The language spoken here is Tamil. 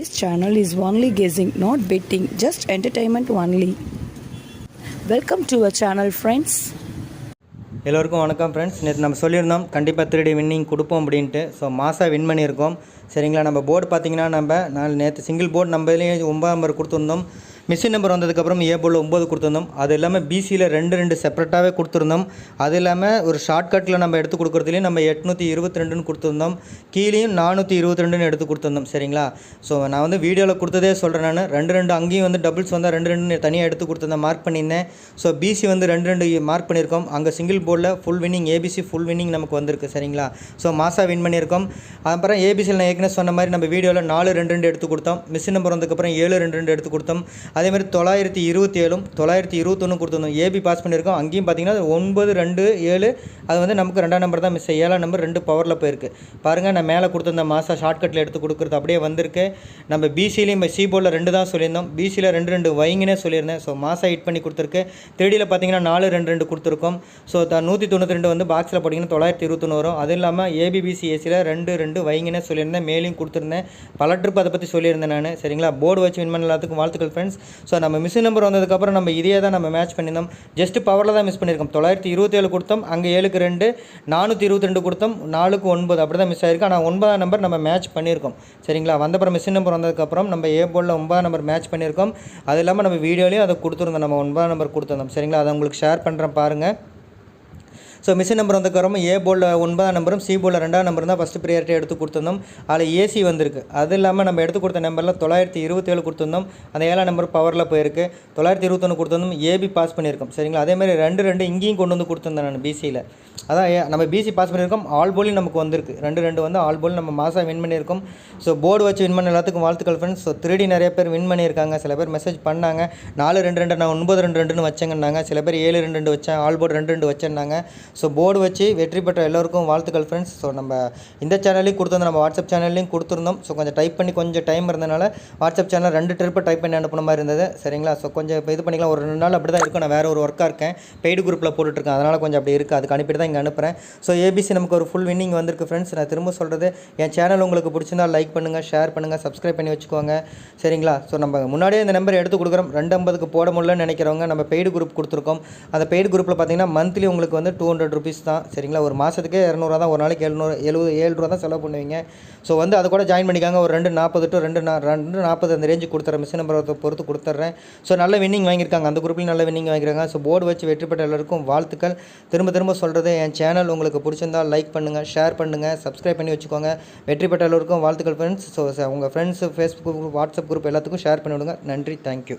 This channel is only guessing, not betting, just entertainment only. Welcome to our channel friends எல்லோருக்கும் வணக்கம் ஃப்ரெண்ட்ஸ் நேற்று நம்ம சொல்லியிருந்தோம் கண்டிப்பாக திருடி வின்னிங் கொடுப்போம் அப்படின்ட்டு. ஸோ மாதம் வின் பண்ணியிருக்கோம். சரிங்களா நம்ம போர்டு பார்த்தீங்கன்னா நம்ம நாலு நேற்று சிங்கிள் போர்டு நம்ம ஒன்பதாம் நம்பர் கொடுத்துருந்தோம். மிஷின் நம்பர் வந்ததுக்கப்புறம் ஏ போல் ஒம்பது கொடுத்துருந்தோம். அது இல்லாமல் பிசியில் ரெண்டு ரெண்டு செப்பரேட்டாகவே கொடுத்துருந்தோம். அது இல்லாமல் ஒரு ஷார்ட்கட்டில் நம்ம எடுத்து கொடுக்குறதுலேயும் நம்ம எட்நூற்றி இருபத்தி ரெண்டுன்னு கொடுத்துருந்தோம். கீழேயும் நானூற்றி இருபத்தி ரெண்டுன்னு எடுத்து கொடுத்துருந்தோம். சரிங்களா? ஸோ நான் வந்து வீடியோவில் கொடுத்ததே சொல்கிறேன் நான். ரெண்டு ரெண்டு அங்கேயும் வந்து டபுள்ஸ் வந்தால் ரெண்டு ரெண்டு தனியாக எடுத்து கொடுத்துருந்தேன் மார்க் பண்ணியிருந்தேன். ஸோ பிசி வந்து ரெண்டு ரெண்டு மார்க் பண்ணியிருக்கோம். அங்கே சிங்கிள் போர்டில் full winning ABC full winning நமக்கு வந்திருக்கு. சரிங்களா? ஸோ மாசா வின் பண்ணியிருக்கோம். அப்புறம் ஏபிசியில் நான் ஏற்கனவே சொன்ன மாதிரி நம்ம வீடியோவில் நாலு ரெண்டு ரெண்டு எடுத்து கொடுத்தோம். மிஷின் நம்பர் வந்ததுக்கப்புறம் ஏழு ரெண்டு ரெண்டு எடுத்து கொடுத்தோம். அதே மாதிரி தொள்ளாயிரத்தி இருபத்தி ஏழும் தொள்ளாயிரத்தி இருபத்தொன்னு கொடுத்துருந்தோம். ஏபி பாஸ் பண்ணியிருக்கோம். அங்கேயும் பார்த்தீங்கன்னா ஒன்பது ரெண்டு ஏழு அது வந்து நமக்கு ரெண்டாம் நம்பர் தான் மிஸ் ஏழாம் நம்பர் ரெண்டு பவரில் போயிருக்கு. பாருங்கள் நான் மேலே கொடுத்துருந்த மாதம் ஷார்ட்கட்டில் எடுத்து கொடுக்குறது அப்படியே வந்திருக்கு. நம்ம பிசிலையும் சி போர்டில் ரெண்டு தான் சொல்லியிருந்தோம். பிசியில் ரெண்டு ரெண்டு வைங்கன்னே சொல்லியிருந்தேன். ஸோ மாதம் ஹிட் பண்ணி கொடுத்துருக்கு. த்ரீடியில் பார்த்தீங்கன்னா நாலு ரெண்டு ரெண்டு கொடுத்துருக்கோம். ஸோ த நூற்றி தொண்ணூற்றி ரெண்டு வந்து பாக்ஸில் போட்டிங்கன்னா தொள்ளாயிரத்தி இருபத்தொன்று வரும். அது இல்லாமல் ஏபிபிசி ஏசியில் ரெண்டு ரெண்டு வைங்கனே சொல்லியிருந்தேன். மேலேயும் கொடுத்துருந்தேன். பல ட்ரிப் அதை பற்றி சொல்லியிருந்தேன் நான். சரிங்களா? போர்டு வச்சு வின் பண்ண எல்லாத்துக்கும் வாழ்த்துக்கள் ஃப்ரெண்ட்ஸ் ஸோ நம்ம மிஸ் நம்பர் வந்ததுக்கப்புறம் நம்ம இதே தான் நம்ம மேட்ச் பண்ணியிருந்தோம். ஜஸ்ட் பவரில் தான் மிஸ் பண்ணியிருக்கோம். தொள்ளாயிரத்தி இருபத்தேழு கொடுத்தோம். அங்கே ஏழுக்கு ரெண்டு நானூற்றி இருபத்தி ரெண்டு கொடுத்தோம். நாலுக்கு ஒன்பது அப்படி தான் மிஸ் ஆயிருக்கு. ஆனால் ஒன்பதாம் நம்பர் நம்ம மேட்ச் பண்ணியிருக்கோம். சரிங்களா? வந்தப்புறம் மிஸ் நம்பர் வந்ததுக்கப்புறம் நம்ம ஏ போலில் ஒன்பதாம் நம்பர் மேட்ச் பண்ணியிருக்கோம். அது இல்லாமல் நம்ம வீடியோலேயும் அதை கொடுத்துருந்தோம். நம்ம ஒன்பதாம் நம்பர் கொடுத்துருந்தோம். சரிங்களா? அதை உங்களுக்கு ஷேர் பண்ணுறேன் பாருங்கள் ஸோ மிஷின் நம்பர் வந்ததுக்கப்புறம் ஏ போர்டில் ஒன்பதாம் நம்பரும் சி போர்டில் ரெண்டாம் நம்பர் தான் ஃபஸ்ட்டு ப்ரியாரிட்டி எடுத்து கொடுத்துருந்தோம். அதில் ஏசி வந்திருக்கு. அது இல்லாமல் நம்ம எடுத்து கொடுத்த நம்பரில் தொள்ளாயிரத்தி இருபத்தேழு கொடுத்துருந்தோம். அந்த ஏழாம் நம்பர் பவரில் போயிருக்கு. தொள்ளாயிரத்தி இருபத்தொன்று கொடுத்துருந்தோம். ஏபி பாஸ் பண்ணியிருக்கோம். சரிங்களா? அதேமாதிரி ரெண்டு ரெண்டு இங்கேயும் கொண்டு வந்து கொடுத்துருந்தேன் நான் பிசியில் அதான் ஏ- நம்ம பிசி பாஸ் பண்ணியிருக்கோம். ஆல் போலி நமக்கு வந்திருக்கு. ரெண்டு ரெண்டு வந்து ஆல் போலி நம்ம மாதம் வின் பண்ணியிருக்கோம். ஸோ போர்டு வச்சு வின் பண்ண எல்லாத்துக்கும் வாழ்த்துக்கள் ஃப்ரெண்ட்ஸ் ஸோ த்ரீடி நிறைய பேர் வின் பண்ணியிருக்காங்க. சில பேர் மெசேஜ் பண்ணாங்க. நாலு ரெண்டு ரெண்டு நான் ஒன்பது ரெண்டு ரெண்டுன்னு வச்சேங்கன்னாங்க. சில பேர் ஏழு ரெண்டு ரெண்டு வச்சேன். ஆல் போர்டு ரெண்டு ரெண்டு வச்சேன்னாங்க. ஸோ போர்டு வச்சு வெற்றி பெற்ற எல்லோருக்கும் வாழ்த்துக்கள் ஃப்ரெண்ட்ஸ் ஸோ நம்ம இந்த சேனல்லையும் கொடுத்துருந்தோம் நம்ம வாட்ஸ்அப் சேனல்லையும் கொடுத்துருந்தோம். ஸோ கொஞ்சம் டைப் பண்ணி கொஞ்சம் டைம் இருந்தனால வாட்ஸ்அப் சேனல் ரெண்டு ட்ரிப்பு டைப் பண்ணி அனுப்புன மாதிரி இருந்தது. சரிங்களா? ஸோ கொஞ்சம் இப்போ இது பண்ணிக்கலாம். ஒரு ரெண்டு நாள் அப்படி தான் இருக்கும். நான் வேறு ஒரு ஒர்க்காக இருக்கேன். பெய்டு குரூப்பில் போட்டுட்ருக்கேன். அதனால் கொஞ்சம் அப்படி இருக்குது அதுக்கு அனுப்பிட்டு தான் இங்கே அனுப்புகிறேன் ஸோ ஏபிசி நமக்கு ஒரு ஃபுல் வின்னிங் வந்திருக்கு ஃப்ரெண்ட்ஸ் நான் திரும்ப சொல்கிறது என் சேனல் உங்களுக்கு பிடிச்சிருந்தா லைக் பண்ணுங்கள் ஷேர் பண்ணுங்கள் சப்ஸ்கிரைப் பண்ணி வச்சுக்கோங்க. சரிங்களா? ஸோ நம்ம முன்னாடியே இந்த நம்பர் எடுத்து கொடுக்குறோம். ரெண்டு ஐம்பதுக்கு போட முடியலன்னு நினைக்கிறவங்க நம்ம பெய்டு குரூப் கொடுத்துருக்கோம். அந்த பெய்டு குரூப்பில் பார்த்தீங்கன்னா மந்த்லி உங்களுக்கு வந்து டூ ஹண்ட்ரட் ருபீஸ் தான். சரிங்களா? ஒரு மாதத்துக்கே இரநூறுவா தான். ஒரு நாளைக்கு எழுநூறு எழுபது ஏழு ரூபா தான் செலவு பண்ணுவீங்க. ஸோ வந்து அது கூட ஜாயின் பண்ணிக்காங்க. ஒரு ரெண்டு நாற்பது டு ரெண்டு நா ரெண்டு நாற்பது அந்த ரேஞ்சு கொடுத்துறேன். மிஷின் நம்பரை பொறுத்து கொடுத்துட்றேன் ஸோ நல்ல வின்னிங் வாங்கியிருக்காங்க. அந்த குரூப்லையும் நல்ல வின்னிங் வாங்கியிருக்காங்க. ஸோ போர்டு வச்சு வெற்றி பெற்ற எல்லாருக்கும் வாழ்த்துக்கள். திரும்ப திரும்ப சொல்கிறது என் சேனல் உங்களுக்கு பிடிச்சிருந்தா லைக் பண்ணுங்கள் ஷேர் பண்ணுங்கள் சப்ஸ்கிரைப் பண்ணி வச்சுக்கோங்க. வெற்றி பெற்ற எல்லோருக்கும் வாழ்த்துக்கள் ஃப்ரெண்ட்ஸ் ஸோ உங்கள் friends Facebook group WhatsApp group எல்லாத்துக்கும் ஷேர் பண்ணிவிடுங்க. நன்றி. Thank you